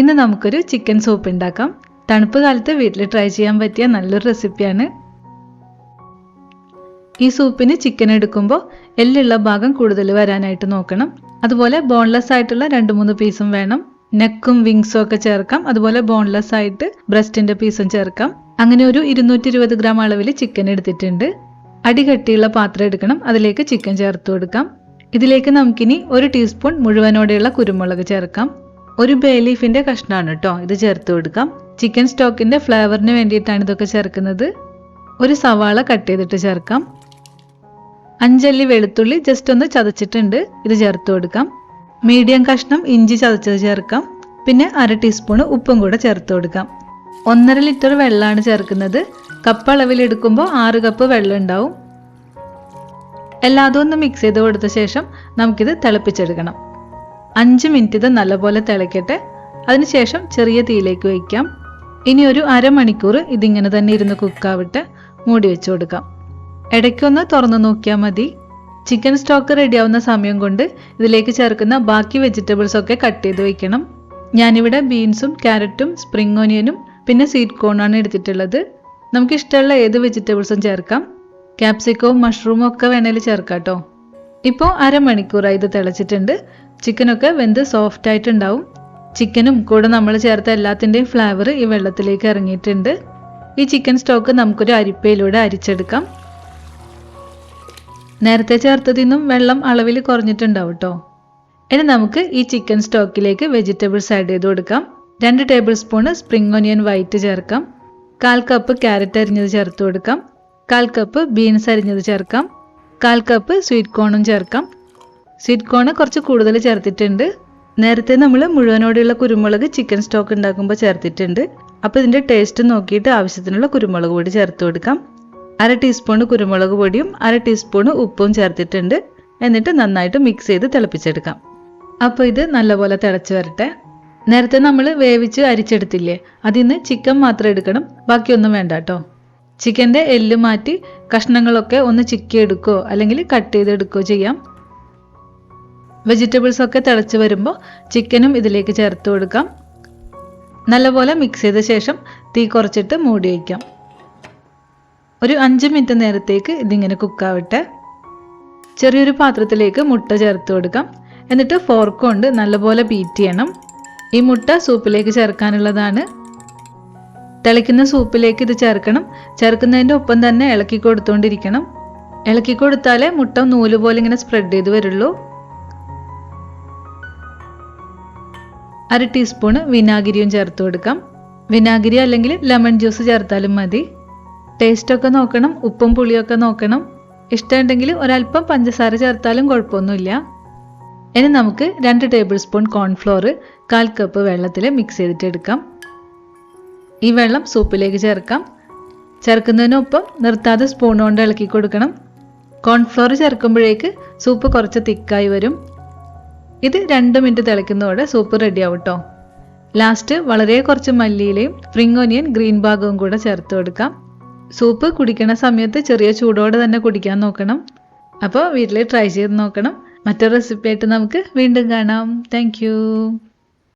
ഇന്ന് നമുക്കൊരു chicken soup ഉണ്ടാക്കാം. തണുപ്പ് കാലത്ത് വീട്ടിൽ ട്രൈ ചെയ്യാൻ പറ്റിയ നല്ലൊരു റെസിപ്പിയാണ് ഈ സൂപ്പിന് ചിക്കൻ എടുക്കുമ്പോൾ എല്ലുള്ള ഭാഗം കൂടുതൽ വരാനായിട്ട് നോക്കണം. അതുപോലെ ബോൺലെസ് ആയിട്ടുള്ള രണ്ട് മൂന്ന് പീസും വേണം. നെക്കും വിങ്സും ഒക്കെ ചേർക്കാം. അതുപോലെ ബോൺലെസ് ആയിട്ട് ബ്രസ്റ്റിന്റെ പീസും ചേർക്കാം. അങ്ങനെ ഒരു ഇരുന്നൂറ്റി ഗ്രാം അളവിൽ ചിക്കൻ എടുത്തിട്ടുണ്ട്. അടി കട്ടിയുള്ള പാത്രം എടുക്കണം. അതിലേക്ക് ചിക്കൻ ചേർത്ത് കൊടുക്കാം. ഇതിലേക്ക് നമുക്കിനി ഒരു ടീസ്പൂൺ മുഴുവനോടെയുള്ള കുരുമുളക് ചേർക്കാം. ഒരു ബേ ലീഫിന്റെ കഷ്ണമാണ് കേട്ടോ ഇത് ചേർത്ത് കൊടുക്കാം. ചിക്കൻ സ്റ്റോക്കിന്റെ ഫ്ലേവറിന് വേണ്ടിയിട്ടാണ് ഇതൊക്കെ ചേർക്കുന്നത്. ഒരു സവാള കട്ട് ചെയ്തിട്ട് ചേർക്കാം. അഞ്ചല്ലി വെളുത്തുള്ളി ജസ്റ്റ് ഒന്ന് ചതച്ചിട്ടുണ്ട്. ഇത് ചേർത്ത് കൊടുക്കാം. മീഡിയം കഷ്ണം ഇഞ്ചി ചതച്ചത് ചേർക്കാം. പിന്നെ അര ടീസ്പൂൺ ഉപ്പും കൂടെ ചേർത്ത് കൊടുക്കാം. ഒന്നര ലിറ്റർ വെള്ളമാണ് ചേർക്കുന്നത്. കപ്പ് അളവിൽ എടുക്കുമ്പോൾ ആറ് കപ്പ് വെള്ളം ഉണ്ടാവും. എല്ലാതും ഒന്ന് മിക്സ് ചെയ്ത് കൊടുത്ത ശേഷം നമുക്കിത് തിളപ്പിച്ചെടുക്കണം. അഞ്ച് മിനിറ്റ് ഇത് നല്ലപോലെ തിളയ്ക്കട്ടെ അതിനുശേഷം ചെറിയ തീയിലേക്ക് വയ്ക്കാം. ഇനി ഒരു അരമണിക്കൂർ ഇതിങ്ങനെ തന്നെ ഇരുന്ന് കുക്കാവിട്ട് മൂടി വെച്ച് കൊടുക്കാം. ഇടയ്ക്കൊന്ന് തുറന്നു നോക്കിയാൽ മതി. ചിക്കൻ സ്റ്റോക്ക് റെഡിയാവുന്ന സമയം കൊണ്ട് ഇതിലേക്ക് ചേർക്കുന്ന ബാക്കി വെജിറ്റബിൾസ് ഒക്കെ കട്ട് ചെയ്ത് വയ്ക്കണം ഞാനിവിടെ ബീൻസും ക്യാരറ്റും സ്പ്രിംഗ് ഓനിയനും പിന്നെ സീറ്റ് കോണാണ് എടുത്തിട്ടുള്ളത്. നമുക്ക് ഇഷ്ടമുള്ള ഏത് വെജിറ്റബിൾസും ചേർക്കാം. ക്യാപ്സിക്കവും മഷ്റൂമും ഒക്കെ വേണേൽ ചേർക്കാം കേട്ടോ ഇപ്പോൾ അരമണിക്കൂറായി ഇത് തിളച്ചിട്ടുണ്ട്. ചിക്കനൊക്കെ വെന്ത് സോഫ്റ്റ് ആയിട്ടുണ്ടാവും. ചിക്കനും കൂടെ നമ്മൾ ചേർത്ത എല്ലാത്തിന്റെയും ഫ്ലേവർ ഈ വെള്ളത്തിലേക്ക് ഇറങ്ങിയിട്ടുണ്ട്. ഈ ചിക്കൻ സ്റ്റോക്ക് നമുക്കൊരു അരിപ്പയിലൂടെ അരിച്ചെടുക്കാം. നേരത്തെ ചേർത്തതിൽ നിന്നും വെള്ളം അളവിൽ കുറഞ്ഞിട്ടുണ്ടാവും കേട്ടോ ഇനി നമുക്ക് ഈ ചിക്കൻ സ്റ്റോക്കിലേക്ക് വെജിറ്റബിൾസ് ആഡ് ചെയ്ത് കൊടുക്കാം. രണ്ട് tablespoon spring onion white ചേർക്കാം. കാൽ കപ്പ് ക്യാരറ്റ് അരിഞ്ഞത് ചേർത്ത് കൊടുക്കാം. കാൽ കപ്പ് ബീൻസ് അരിഞ്ഞത് ചേർക്കാം. കാൽ കപ്പ് സ്വീറ്റ് കോണും ചേർക്കാം. സ്വീറ്റ് കോണ് കുറച്ച് കൂടുതൽ ചേർത്തിട്ടുണ്ട്. നേരത്തെ നമ്മൾ മുഴുവനോടെയുള്ള കുരുമുളക് ചിക്കൻ സ്റ്റോക്ക് ഉണ്ടാക്കുമ്പോൾ ചേർത്തിട്ടുണ്ട്. അപ്പോൾ ഇതിന്റെ ടേസ്റ്റ് നോക്കിയിട്ട് ആവശ്യത്തിനുള്ള കുരുമുളക് പൊടി ചേർത്ത് കൊടുക്കാം. അര ടീസ്പൂൺ കുരുമുളക് പൊടിയും അര ടീസ്പൂൺ ഉപ്പും ചേർത്തിട്ടുണ്ട്. എന്നിട്ട് നന്നായിട്ട് മിക്സ് ചെയ്ത് തിളപ്പിച്ചെടുക്കാം. അപ്പോൾ ഇത് നല്ലപോലെ തിളച്ച് വരട്ടെ. നേരത്തെ നമ്മൾ വേവിച്ച് അരിച്ചെടുത്തില്ലേ അതിൽ നിന്ന് ചിക്കൻ മാത്രം എടുക്കണം. ബാക്കിയൊന്നും വേണ്ട കേട്ടോ ചിക്കന്റെ എല്ല് മാറ്റി കഷ്ണങ്ങളൊക്കെ ഒന്ന് ചിക്കി എടുക്കുകയോ അല്ലെങ്കിൽ കട്ട് ചെയ്തെടുക്കുകയോ ചെയ്യാം. വെജിറ്റബിൾസ് ഒക്കെ തിളച്ച് വരുമ്പോൾ ചിക്കനും ഇതിലേക്ക് ചേർത്ത് കൊടുക്കാം. നല്ലപോലെ മിക്സ് ചെയ്ത ശേഷം തീ കുറച്ചിട്ട് മൂടി വയ്ക്കാം ഒരു അഞ്ച് മിനിറ്റ് നേരത്തേക്ക് ഇതിങ്ങനെ കുക്കാവട്ടെ ചെറിയൊരു പാത്രത്തിലേക്ക് മുട്ട ചേർത്ത് കൊടുക്കാം. എന്നിട്ട് ഫോർക്ക് കൊണ്ട് നല്ലപോലെ ബീറ്റ് ചെയ്യണം. ഈ മുട്ട സൂപ്പിലേക്ക് ചേർക്കാനുള്ളതാണ്. തിളയ്ക്കുന്ന സൂപ്പിലേക്ക് ഇത് ചേർക്കണം. ചേർക്കുന്നതിന്റെ ഒപ്പം തന്നെ ഇളക്കി കൊടുത്തുകൊണ്ടിരിക്കണം ഇളക്കി കൊടുത്താലേ മുട്ട നൂൽ പോലെ ഇങ്ങനെ സ്പ്രെഡ് ചെയ്ത് വരുള്ളൂ. അര ടീസ്പൂണ് വിനാഗിരിയും ചേർത്ത് കൊടുക്കാം. വിനാഗിരി അല്ലെങ്കിൽ ലെമൺ ജ്യൂസ് ചേർത്താലും മതി. ടേസ്റ്റൊക്കെ നോക്കണം ഉപ്പും പുളിയൊക്കെ നോക്കണം. ഇഷ്ടമുണ്ടെങ്കിൽ ഒരല്പം പഞ്ചസാര ചേർത്താലും കുഴപ്പമൊന്നുമില്ല. ഇനി നമുക്ക് രണ്ട് ടേബിൾ സ്പൂൺ കോൺഫ്ലോർ കാൽ കപ്പ് വെള്ളത്തിൽ മിക്സ് ചെയ്തിട്ടെടുക്കാം. ഈ വെള്ളം സൂപ്പിലേക്ക് ചേർക്കാം. ചേർക്കുന്നതിനൊപ്പം നിർത്താതെ സ്പൂൺ കൊണ്ട് ഇളക്കി കൊടുക്കണം. കോൺഫ്ലോർ ചേർക്കുമ്പോഴേക്ക് സൂപ്പ് കുറച്ച് തിക്കായി വരും. ഇത് രണ്ട് മിനിറ്റ് തിളയ്ക്കുന്നതോടെ സൂപ്പ് റെഡി ആവും കേട്ടോ ലാസ്റ്റ് വളരെ കുറച്ച് മല്ലിയിലയും സ്പ്രിംഗ് ഒനിയൻ ഗ്രീൻ ഭാഗവും കൂടെ ചേർത്ത് കൊടുക്കാം. സൂപ്പ് കുടിക്കണ സമയത്ത് ചെറിയ ചൂടോടെ തന്നെ കുടിക്കാൻ നോക്കണം. അപ്പോൾ വീട്ടിൽ ട്രൈ ചെയ്ത് നോക്കണം. മറ്റൊരു റെസിപ്പി ആയിട്ട് നമുക്ക് വീണ്ടും കാണാം. താങ്ക്